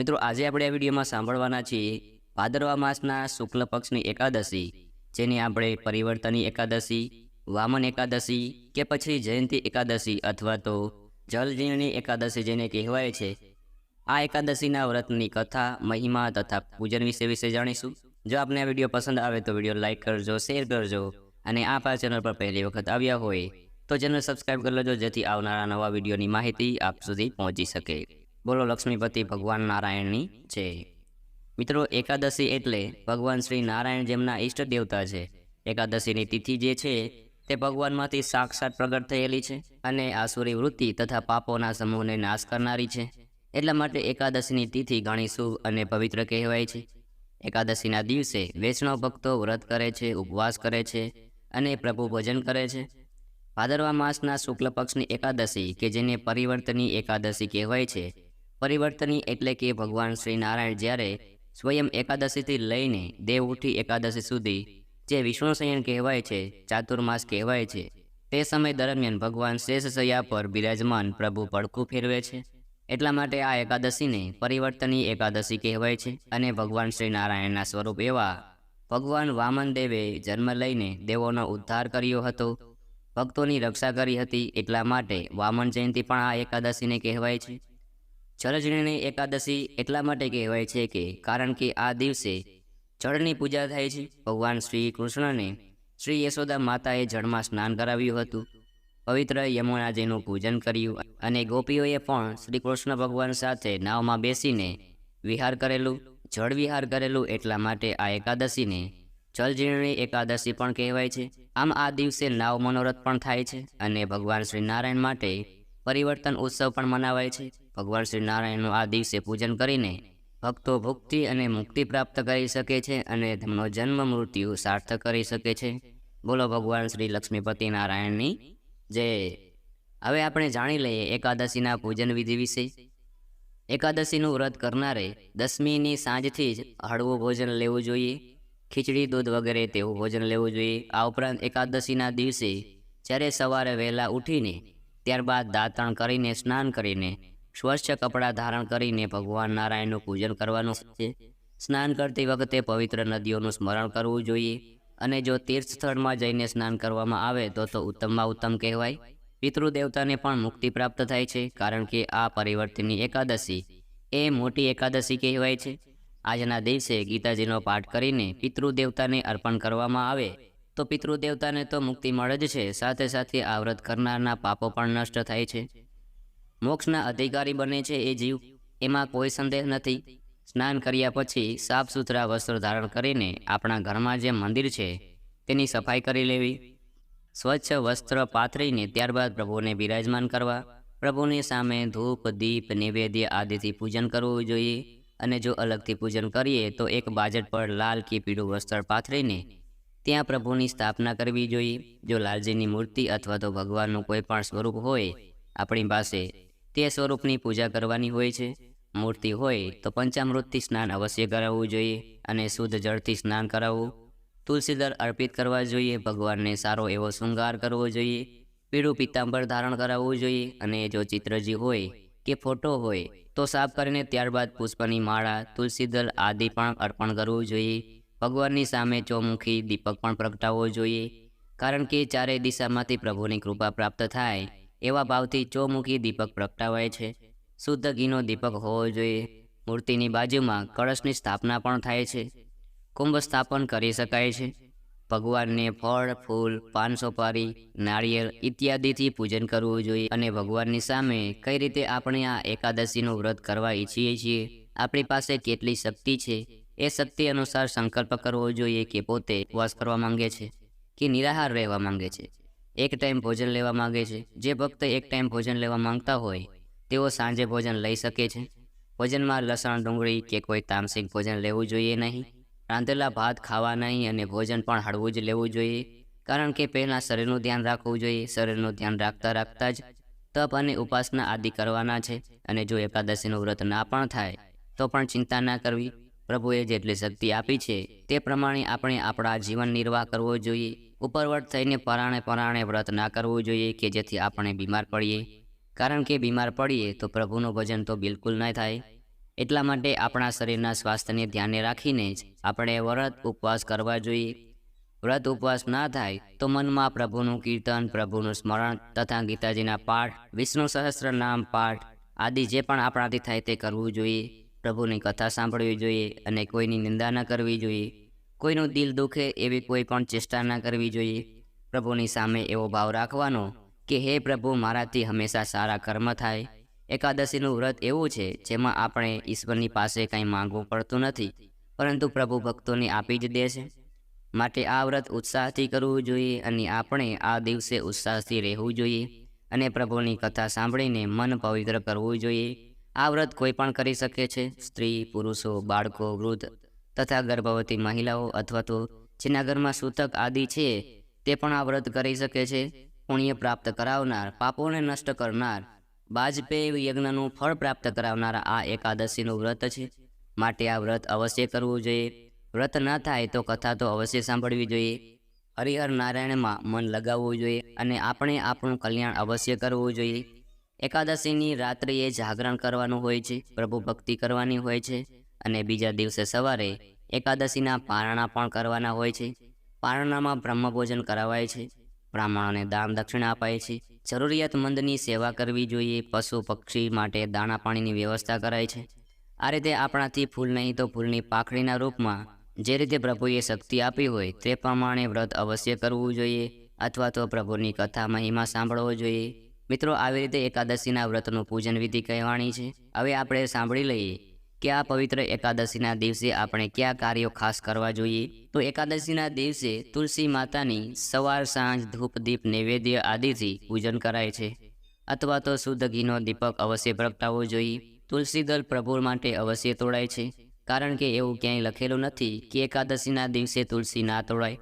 મિત્રો, આજે આપણે આ વિડીયોમાં સાંભળવાના છીએ ભાદરવા માસના શુક્લ પક્ષની એકાદશી, જેની આપણે પરિવર્તની એકાદશી, વામન એકાદશી કે પછી જયંતી એકાદશી અથવા તો જલજીર્ણી એકાદશી જેને કહેવાય છે. આ એકાદશીના વ્રતની કથા, મહિમા તથા પૂજન વિશે વિશે જાણીશું. જો આપને આ વીડિયો પસંદ આવે તો વીડિયો લાઇક કરજો, શેર કરજો અને આપ આ ચેનલ પર પહેલી વખત આવ્યા હોય તો ચેનલ સબસ્ક્રાઈબ કરી લેજો જેથી આવનારા નવા વિડીયોની માહિતી આપ સુધી પહોંચી શકે. બોલો લક્ષ્મીપતિ ભગવાન નારાયણની છે. મિત્રો, એકાદશી એટલે ભગવાન શ્રી નારાયણ જેમના ઈષ્ટ દેવતા છે. એકાદશીની તિથિ જે છે, તે ભગવાનમાંથી સાક્ષાત પ્રગટ થયેલી છે અને આસુરી વૃત્તિ તથા પાપોના સમૂહને નાશ કરનારી છે. એટલા માટે એકાદશીની તિથિ ઘણી શુભ અને પવિત્ર કહેવાય છે. એકાદશીના દિવસે વૈષ્ણવ ભક્તો વ્રત કરે છે, ઉપવાસ કરે છે અને પ્રભુ ભજન કરે છે. ભાદરવા માસના શુક્લ પક્ષની એકાદશી, કે જેને પરિવર્તની એકાદશી કહેવાય છે પરિવર્તની એટલે કે ભગવાન શ્રી નારાયણ જ્યારે સ્વયં એકાદશીથી લઈને દેવઉઠી એકાદશી સુધી, જે વિષ્ણુ શયન કહેવાય છે, ચાતુર્માસ કહેવાય છે, તે સમય દરમિયાન ભગવાન શેષ શૈયા પર બિરાજમાન પ્રભુ પડખું ફેરવે છે. એટલા માટે આ એકાદશીને પરિવર્તની એકાદશી કહેવાય છે અને ભગવાન શ્રી નારાયણના સ્વરૂપ એવા ભગવાન વામન દેવે જન્મ લઈને દેવોનો ઉદ્ધાર કર્યો હતો. ભક્તોની રક્ષા કરી હતી એટલા માટે વામન જયંતી પણ આ એકાદશીને કહેવાય છે. જળજીર્ણી એકાદશી એટલા માટે કહેવાય છે કે કારણ કે આ દિવસે જળની પૂજા થાય છે. ભગવાન શ્રી કૃષ્ણને શ્રી યશોદા માતાએ જળમાં સ્નાન કરાવ્યું હતું. પવિત્ર યમુનાજીનું પૂજન કર્યું અને ગોપીઓએ પણ શ્રી કૃષ્ણ ભગવાન સાથે નાવમાં બેસીને વિહાર કરેલું, જળ વિહાર કરેલું એટલા માટે આ એકાદશીને જલજીર્ણી એકાદશી પણ કહેવાય છે. આમ આ દિવસે નાવ મનોરથ પણ થાય છે અને ભગવાન શ્રી નારાયણ માટે પરિવર્તન ઉત્સવ પણ મનાવાય છે. ભગવાન શ્રી નારાયણનું આ દિવસે પૂજન કરીને ભક્તો ભુક્તિ અને મુક્તિ પ્રાપ્ત કરી શકે છે અને તેમનો જન્મ મૃત્યુ સાર્થક કરી શકે છે. બોલો ભગવાન શ્રી લક્ષ્મીપતિ નારાયણની. જય હવે આપણે જાણી લઈએ એકાદશીના પૂજન વિધિ વિશે. એકાદશીનું વ્રત કરનારે દસમીની સાંજથી જ હળવું ભોજન લેવું જોઈએ. ખીચડી, દૂધ વગેરે તેવું ભોજન લેવું જોઈએ. આ ઉપરાંત એકાદશીના દિવસે જ્યારે સવારે વહેલા ઉઠીને ત્યારબાદ દાંતણ કરીને સ્નાન કરીને સ્વચ્છ કપડાં ધારણ કરીને ભગવાન નારાયણનું પૂજન કરવાનું છે. સ્નાન કરતી વખતે પવિત્ર નદીઓનું સ્મરણ કરવું જોઈએ અને જો તીર્થ સ્થળમાં જઈને સ્નાન કરવામાં આવે તો તો ઉત્તમમાં ઉત્તમ કહેવાય. પિતૃદેવતાને પણ મુક્તિ પ્રાપ્ત થાય છે કારણ કે આ પરિવર્તનની એકાદશી એ મોટી એકાદશી કહેવાય છે. આજના દિવસે ગીતાજીનો પાઠ કરીને પિતૃદેવતાને અર્પણ કરવામાં આવે તો પિતૃદેવતાને તો મુક્તિ મળે જ છે. સાથે સાથે આ વ્રત કરનારના પાપો પણ નષ્ટ થાય છે. મોક્ષના અધિકારી બને છે એ જીવ. એમાં કોઈ સંદેહ નથી. સ્નાન કર્યા પછી સાફ સુથરા વસ્ત્ર ધારણ કરીને આપણા ઘરમાં જે મંદિર છે, તેની સફાઈ કરી લેવી. સ્વચ્છ વસ્ત્ર પાથરીને ત્યારબાદ પ્રભુને બિરાજમાન કરવા. પ્રભુની સામે ધૂપ, દીપ, નૈવેદ્ય આદિથી પૂજન કરવું જોઈએ. અને જો અલગથી પૂજન કરીએ તો એક બાજટ પર લાલ કે પીળું વસ્ત્ર પાથરીને ત્યાં પ્રભુની સ્થાપના કરવી જોઈએ. જો લાલજીની મૂર્તિ અથવા તો ભગવાનનું કોઈ પણ સ્વરૂપ હોય, આપણી પાસે તે સ્વરૂપની પૂજા કરવાની હોય છે. મૂર્તિ હોય તો પંચામૃતથી સ્નાન અવશ્ય કરાવવું જોઈએ અને શુદ્ધ જળથી સ્નાન કરાવવું. તુલસીદળ અર્પિત કરવા જોઈએ, ભગવાનને સારો એવો શૃંગાર કરવો જોઈએ. પીળું પિત્તાંબર ધારણ કરાવવું જોઈએ અને જો ચિત્રજી હોય કે ફોટો હોય તો સાફ કરીને ત્યારબાદ પુષ્પની માળા તુલસીદળ આદિ પણ અર્પણ કરવું જોઈએ. ભગવાનની સામે ચોમુખી દીપક પણ પ્રગટાવવો જોઈએ. કારણ કે ચારેય દિશામાંથી પ્રભુની કૃપા પ્રાપ્ત થાય એવા ભાવથી ચોમુખી દીપક પ્રગટાવાય છે. શુદ્ધ ઘીનો દીપક હોવો જોઈએ. મૂર્તિની બાજુમાં કળશની સ્થાપના પણ થાય છે. કુંભ સ્થાપન કરી શકાય છે. ભગવાનને ફળ, ફૂલ, પાન સોપારી, નાળિયેર ઇત્યાદિથી પૂજન કરવું જોઈએ અને ભગવાનની સામે કઈ રીતે આપણે આ એકાદશીનું વ્રત કરવા ઈચ્છીએ છીએ, આપણી પાસે કેટલી શક્તિ છે, એ શક્તિ અનુસાર સંકલ્પ કરવો જોઈએ કે પોતે ઉપવાસ કરવા માંગે છે કે નિરાહાર રહેવા માંગે છે. એક ટાઈમ ભોજન લેવા માંગે છે. જે ભક્ત એક ટાઈમ ભોજન લેવા માંગતા હોય, તેઓ સાંજે ભોજન લઈ શકે છે. ભોજનમાં લસણ, ડુંગળી કે કોઈ તામસિક ભોજન લેવું જોઈએ નહીં. રાંધેલા ભાત ખાવા નહીં અને ભોજન પણ હળવું જ લેવું જોઈએ. કારણ કે પહેલાં શરીરનું ધ્યાન રાખવું જોઈએ. શરીરનું ધ્યાન રાખતા રાખતા જ તપ અને ઉપાસના આદિ કરવાના છે. અને જો એકાદશીનું વ્રત ના પણ થાય, તો પણ ચિંતા ના કરવી. પ્રભુએ જેટલી શક્તિ આપી છે, તે પ્રમાણે આપણે આપણા જીવન નિર્વાહ કરવો જોઈએ. ઉપરવટ થઈને પરાણે પરાણે વ્રત ના કરવું જોઈએ કે જેથી આપણે બીમાર પડીએ. કારણ કે બીમાર પડીએ તો પ્રભુનું ભજન તો બિલકુલ ન થાય. એટલા માટે આપણા શરીરના સ્વાસ્થ્યને ધ્યાને રાખીને જ આપણે વ્રત ઉપવાસ કરવા જોઈએ. વ્રત ઉપવાસ ના થાય તો મનમાં પ્રભુનું કીર્તન, પ્રભુનું સ્મરણ તથા ગીતાજીના પાઠ, વિષ્ણુ સહસ્ત્ર નામ પાઠ આદિ જે પણ આપણાથી થાય તે કરવું જોઈએ. પ્રભુની કથા સાંભળવી જોઈએ અને કોઈની નિંદા ન કરવી જોઈએ. કોઈનું દિલ દુખે એવી કોઈ પણ ચેષ્ટા ન કરવી જોઈએ. પ્રભુની સામે એવો ભાવ રાખવાનો કે, હે પ્રભુ, મારાથી હંમેશા સારા કર્મ થાય. એકાદશીનું વ્રત એવું છે જેમાં આપણે ઈશ્વરની પાસે કંઈ માંગવું પડતું નથી, પરંતુ પ્રભુ ભક્તોને આપી જ દે છે. માટે આ વ્રત ઉત્સાહથી કરવું જોઈએ અને આપણે આ દિવસે ઉત્સાહથી રહેવું જોઈએ અને પ્રભુની કથા સાંભળીને મન પવિત્ર કરવું જોઈએ. આ વ્રત કોઈ પણ કરી શકે છે. સ્ત્રી, પુરુષો, બાળકો, વૃદ્ધ તથા ગર્ભવતી મહિલાઓ અથવા તો જેના ઘરમાં સૂતક આદિ છે, તે પણ આ વ્રત કરી શકે છે. પુણ્ય પ્રાપ્ત કરાવનાર, પાપોને નષ્ટ કરનાર બાજપેયી યજ્ઞનું ફળ પ્રાપ્ત કરાવનાર આ એકાદશીનું વ્રત છે. માટે આ વ્રત અવશ્ય કરવું જોઈએ. વ્રત ન થાય તો કથા તો અવશ્ય સાંભળવી જોઈએ. હરિહર નારાયણમાં મન લગાવવું જોઈએ અને આપણે આપણું કલ્યાણ અવશ્ય કરવું જોઈએ. એકાદશીની રાત્રિએ જાગરણ કરવાનું હોય છે, પ્રભુ ભક્તિ કરવાની હોય છે અને બીજા દિવસે સવારે એકાદશીના પારણા પણ કરવાના હોય છે. પારણામાં બ્રહ્મભોજન કરાવાય છે, બ્રાહ્મણોને દાન દક્ષિણા અપાય છે. જરૂરિયાતમંદની સેવા કરવી જોઈએ, પશુ પક્ષી માટે દાણા પાણીની વ્યવસ્થા કરાય છે. આ રીતે આપણાથી ફૂલ નહીં તો ફૂલની પાખડીના રૂપમાં જે રીતે પ્રભુએ શક્તિ આપી હોય તે પ્રમાણે વ્રત અવશ્ય કરવું જોઈએ અથવા તો પ્રભુની કથા મહિમા સાંભળવો જોઈએ. મિત્રો, આવી રીતે એકાદશીના વ્રતનું પૂજન વિધિ કહેવાની છે. હવે આપણે સાંભળી લઈએ કે આ પવિત્ર એકાદશીના દિવસે આપણે કયા કાર્યો ખાસ કરવા જોઈએ? તો એકાદશીના દિવસે તુલસી માતાની સવાર, સાંજ, ધૂપ, દીપ, નૈવેદ્ય આદિથી પૂજન કરાય છે. અથવા તો શુદ્ધ ઘીનો દીપક અવશ્ય પ્રગટાવવો જોઈએ. તુલસી દળ પ્રભુ માટે અવશ્ય તોડાય છે. કારણ કે એવું ક્યાંય લખેલું નથી કે એકાદશીના દિવસે તુલસી ના તોડાય.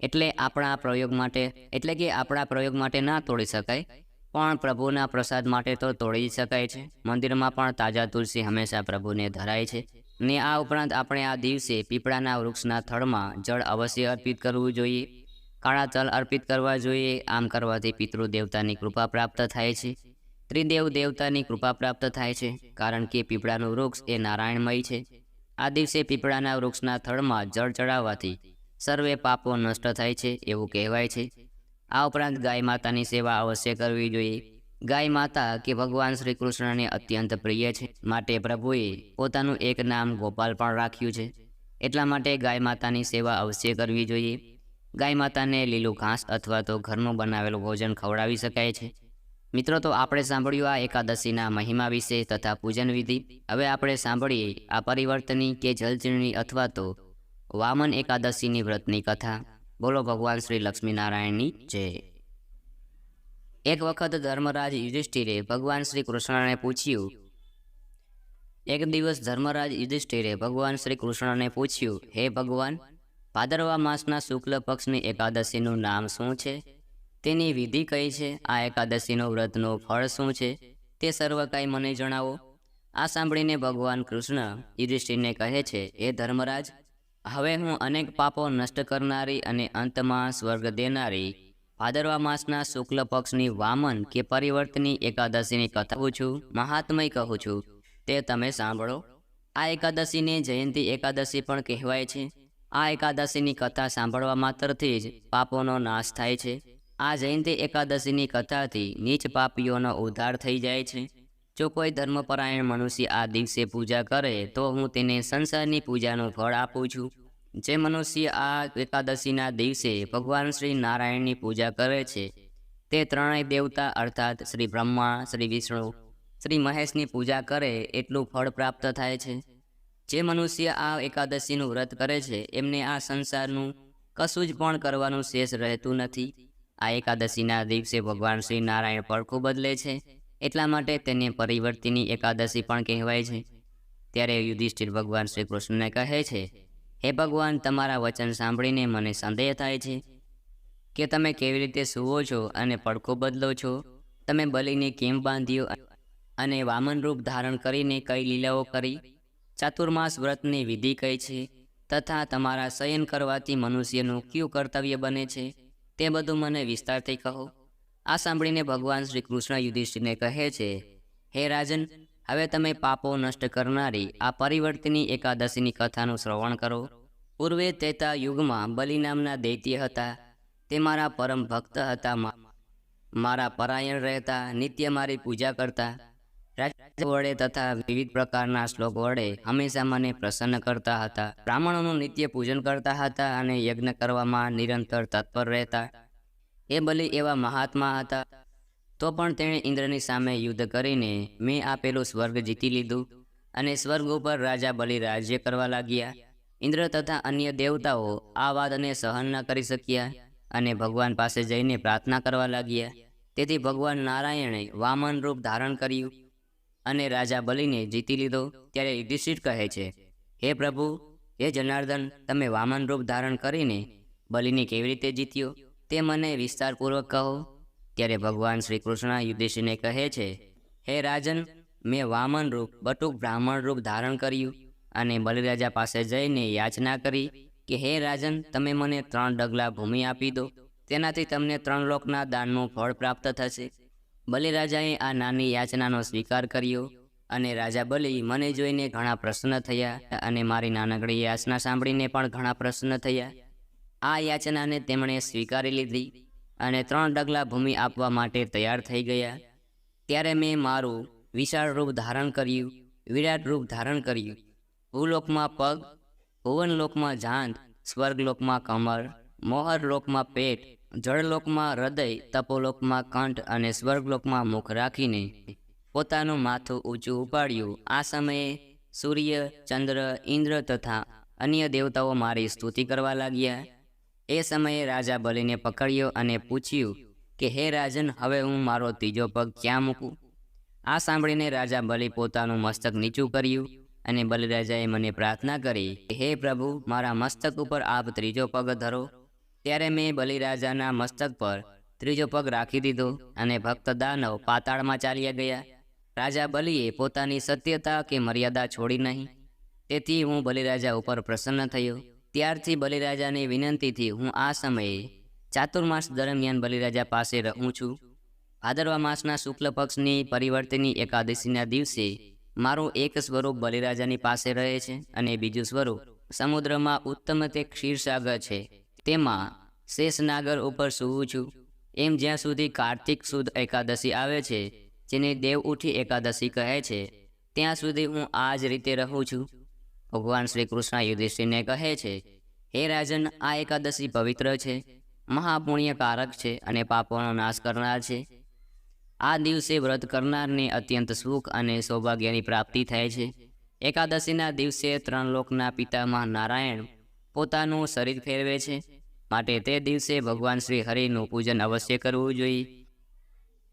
એટલે આપણા પ્રયોગ માટે, એટલે કે આપણા પ્રયોગ માટે ના તોડી શકાય. પણ પ્રભુના પ્રસાદ માટે તો તોડી શકાય છે. મંદિરમાં પણ તાજા તુલસી હંમેશા પ્રભુને ધરાય છે ને આ ઉપરાંત આપણે આ દિવસે પીપળાના વૃક્ષના થડમાં જળ અવશ્ય અર્પિત કરવું જોઈએ. કાળા તલ અર્પિત કરવા જોઈએ. આમ કરવાથી પિતૃ દેવતાની કૃપા પ્રાપ્ત થાય છે. ત્રિદેવ દેવતાની કૃપા પ્રાપ્ત થાય છે કારણ કે પીપળાનું વૃક્ષ એ નારાયણમય છે. આ દિવસે પીપળાના વૃક્ષના થડમાં જળ ચડાવવાથી સર્વે પાપો નષ્ટ થાય છે એવું કહેવાય છે. આ ઉપરાંત ગાય માતાની સેવા અવશ્ય કરવી જોઈએ. ગાય માતા કે ભગવાન શ્રી કૃષ્ણને અત્યંત પ્રિય છે. માટે પ્રભુએ પોતાનું એક નામ ગોપાલ પણ રાખ્યું છે. એટલા માટે ગાય માતાની સેવા અવશ્ય કરવી જોઈએ. ગાય માતાને લીલું ઘાસ અથવા તો ઘરનું બનાવેલું ભોજન ખવડાવી શકાય છે. મિત્રો, તો આપણે સાંભળ્યું આ એકાદશીના મહિમા વિશે તથા પૂજન વિધિ. હવે આપણે સાંભળીએ આ પરિવર્તની કે જલચીરણી અથવા તો વામન એકાદશીની વ્રતની કથા. બોલો ભગવાન શ્રી લક્ષ્મીનારાયણની જય. એક વખત ધર્મરાજ યુધિષ્ઠિરે ભગવાન શ્રી કૃષ્ણને પૂછ્યું, એક દિવસ ધર્મરાજ યુધિષ્ઠિરે ભગવાન શ્રી કૃષ્ણને પૂછ્યું, હે ભગવાન ભાદરવા માસના શુક્લ પક્ષની એકાદશીનું નામ શું છે? તેની વિધિ કઈ છે? આ એકાદશીનો વ્રતનો ફળ શું છે? તે સર્વ કાંઈ મને જણાવો. આ સાંભળીને ભગવાન કૃષ્ણ યુધિષ્ઠિરને કહે છે, હે ધર્મરાજ હવે હું અનેક પાપો નષ્ટ કરનારી અને અંતમાં સ્વર્ગ દેનારી ભાદરવા માસના શુક્લ પક્ષની વામન કે પરિવર્તની એકાદશીની કથા છું, મહાત્મય કહું છું. તે તમે સાંભળો. આ એકાદશીને જયંતી એકાદશી પણ કહેવાય છે. આ એકાદશીની કથા સાંભળવા માત્રથી જ પાપોનો નાશ થાય છે. આ જયંતી એકાદશીની કથાથી નીચ પાપીઓનો ઉદ્ધાર થઈ જાય છે. જો કોઈ ધર્મપરાયણ મનુષ્ય આ દિવસે પૂજા કરે, તો હું તેને સંસારની પૂજાનું ફળ આપું છું. જે મનુષ્ય આ એકાદશીના દિવસે ભગવાન શ્રી નારાયણની પૂજા કરે છે, તે ત્રણેય દેવતા અર્થાત શ્રી બ્રહ્મા, શ્રી વિષ્ણુ, શ્રી મહેશની પૂજા કરે એટલું ફળ પ્રાપ્ત થાય છે. જે મનુષ્ય આ એકાદશીનું વ્રત કરે છે, એમને આ સંસારનું કશું જ પણ કરવાનું શેષ રહેતું નથી. આ એકાદશીના દિવસે ભગવાન શ્રી નારાયણ પડખું બદલે છે. એટલા માટે તેને પરિવર્તિની એકાદશી પણ કહેવાય છે. ત્યારે યુધિષ્ઠિર ભગવાન શ્રી કૃષ્ણને કહે છે, હે ભગવાન, તમારા વચન સાંભળીને મને સંદેહ થાય છે કે તમે કેવી રીતે સૂવો છો અને પડખો બદલો છો? તમે બલીને કેમ બાંધ્યો અને વામન રૂપ ધારણ કરીને કઈ લીલાઓ કરી? ચાતુર્માસ વ્રતની વિધિ કઈ છે તથા તમારા શયન કરવાથી મનુષ્યનું કયું કર્તવ્ય બને છે? તે બધું મને વિસ્તારથી કહો. આ સાંભળીને ભગવાન શ્રી કૃષ્ણ યુધિષ્ઠિરને કહે છે, હે રાજન, હવે તમે પાપો નષ્ટ કરનારી આ પરિવર્તની એકાદશીની કથાનું શ્રવણ કરો. પૂર્વે તેતા યુગમાં બલિ નામના દૈત્ય હતા. તે મારા પરમ ભક્ત હતા. મારા પરાયણ રહેતા, નિત્ય મારી પૂજા કરતા. રાજ્ય વડે તથા વિવિધ પ્રકારના શ્લોક વડે હંમેશા મને પ્રસન્ન કરતા હતા. બ્રાહ્મણોનું નિત્ય પૂજન કરતા હતા અને યજ્ઞ કરવામાં નિરંતર તત્પર રહેતા. એ બલિ એવા મહાત્મા હતા, તો પણ તેણે ઇન્દ્રની સામે યુદ્ધ કરીને મેં આપેલું સ્વર્ગ જીતી લીધું અને સ્વર્ગ ઉપર રાજા બલિ રાજ્ય કરવા લાગ્યા. ઇન્દ્ર તથા અન્ય દેવતાઓ આ વાતને સહન ન કરી શક્યા અને ભગવાન પાસે જઈને પ્રાર્થના કરવા લાગ્યા. તેથી ભગવાન નારાયણે વામન રૂપ ધારણ કર્યું અને રાજા બલિને જીતી લીધો. ત્યારે યુધિષ્ઠિર કહે છે, હે પ્રભુ, હે જનાર્દન, તમે વામન રૂપ ધારણ કરીને બલિને કેવી રીતે જીત્યો? તે મને વિસ્તારપૂર્વક કહો, ત્યારે ભગવાન શ્રી કૃષ્ણ યુધિષ્ઠિરને કહે છે, હે રાજન, મેં વામન રૂપ બટુક બ્રાહ્મણ રૂપ ધારણ કર્યું અને બલિરાજા પાસે જઈને યાચના કરી કે, હે રાજન, તમે મને ત્રણ ડગલા ભૂમિ આપી દો, તેનાથી તમને ત્રણ લોકના દાનનું ફળ પ્રાપ્ત થશે. બલિરાજાએ આ નાની યાચનાનો સ્વીકાર કર્યો અને રાજા બલિ મને જોઈને ઘણા પ્રસન્ન થયા અને મારી નાનકડી યાચના સાંભળીને પણ ઘણા પ્રસન્ન થયા. આ યાચનાને તેમણે સ્વીકારી લીધી અને ત્રણ ડગલા ભૂમિ આપવા માટે તૈયાર થઈ ગયા. ત્યારે મેં મારું વિશાળ રૂપ ધારણ કર્યું, વિરાટ રૂપ ધારણ કર્યું. ભૂલોકમાં પગ, ભુવનલોકમાં જાંત સ્વર્ગલોકમાં કમર મોહરલોકમાં પેટ, જળલોકમાં હૃદય, તપોલોકમાં કંઠ અને સ્વર્ગલોકમાં મુખ રાખીને પોતાનું માથું ઊંચું ઉપાડ્યું. આ સમયે સૂર્ય, ચંદ્ર, ઇન્દ્ર તથા અન્ય દેવતાઓ મારી સ્તુતિ કરવા લાગ્યા. એ સમયે રાજા બલિને પકડ્યો અને પૂછ્યું કે, હે રાજન, હવે હું મારો ત્રીજો પગ ક્યાં મૂકું? આ સાંભળીને રાજા બલિ પોતાનું મસ્તક નીચું કર્યું અને બલિરાજાએ મને પ્રાર્થના કરી કે, હે પ્રભુ, મારા મસ્તક ઉપર આપ ત્રીજો પગ ધરો. ત્યારે મેં બલિરાજાના મસ્તક પર ત્રીજો પગ રાખી દીધો અને ભક્ત દાનવ પાતાળમાં ચાલ્યા ગયા. રાજા બલિએ પોતાની સત્યતા કે મર્યાદા છોડી નહીં. તેથી હું બલિરાજા ઉપર પ્રસન્ન થયો. ત્યારથી બલિરાજાની વિનંતીથી હું આ સમયે ચાતુર્માસ દરમિયાન બલિરાજા પાસે રહું છું. ભાદરવા માસના શુક્લ પક્ષની પરિવર્તનની એકાદશીના દિવસે મારું એક સ્વરૂપ બલિરાજાની પાસે રહે છે અને બીજું સ્વરૂપ સમુદ્રમાં ઉત્તમ તે ક્ષીરસાગર છે. તેમાં શેષનાગર ઉપર સૂવું છું. એમ જ્યાં સુધી કાર્તિક સુદ એકાદશી આવે છે, જેને દેવ ઉઠી એકાદશી કહે છે, ત્યાં સુધી હું આ જ રીતે રહું છું. ભગવાન શ્રી કૃષ્ણ યુધિષ્ઠિરને કહે છે, હે રાજન, આ એકાદશી પવિત્ર છે, મહાપુણ્યકારક છે અને પાપોનો નાશ કરનાર છે. આ દિવસે વ્રત કરનારને અત્યંત સુખ અને સૌભાગ્યની પ્રાપ્તિ થાય છે. એકાદશીના દિવસે ત્રણ લોકના પિતામાં નારાયણ પોતાનું શરીર ફેરવે છે. માટે તે દિવસે ભગવાન શ્રી હરિનું પૂજન અવશ્ય કરવું જોઈએ.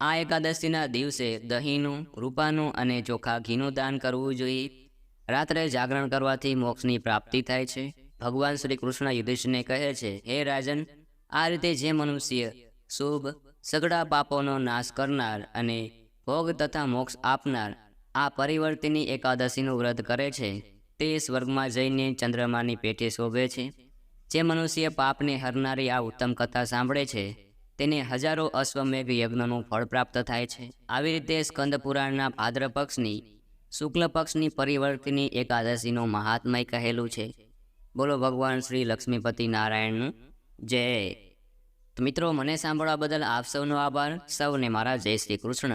આ એકાદશીના દિવસે દહીંનું, રૂપાનું અને ચોખા ઘીનું દાન કરવું જોઈએ. રાત્રે જાગરણ કરવાથી મોક્ષની પ્રાપ્તિ થાય છે. ભગવાન શ્રી કૃષ્ણ યુધિષ્ઠિરને કહે છે, હે રાજન, આ રીતે જે મનુષ્ય શુભ સગડા પાપોનો નાશ કરનાર અને ભોગ તથા મોક્ષ આપનાર આ પરિવર્તિની એકાદશીનું વ્રત કરે છે, તે સ્વર્ગમાં જઈને ચંદ્રમાની પેટે શોભે છે. જે મનુષ્ય પાપને હરનારી આ ઉત્તમ કથા સાંભળે છે, તેને હજારો અશ્વમેઘ યજ્ઞનું ફળ પ્રાપ્ત થાય છે. આવી રીતે સ્કંદ પુરાણના ભાદ્ર પક્ષની શુક્લ પક્ષની પરિવર્તિની એકાદશીનું મહાત્મય કહેલું છે. બોલો ભગવાન શ્રી લક્ષ્મીપતિ નારાયણનું જય મિત્રો, મને સાંભળવા બદલ આપ સૌનો આભાર. સૌને મારા જય શ્રી કૃષ્ણ.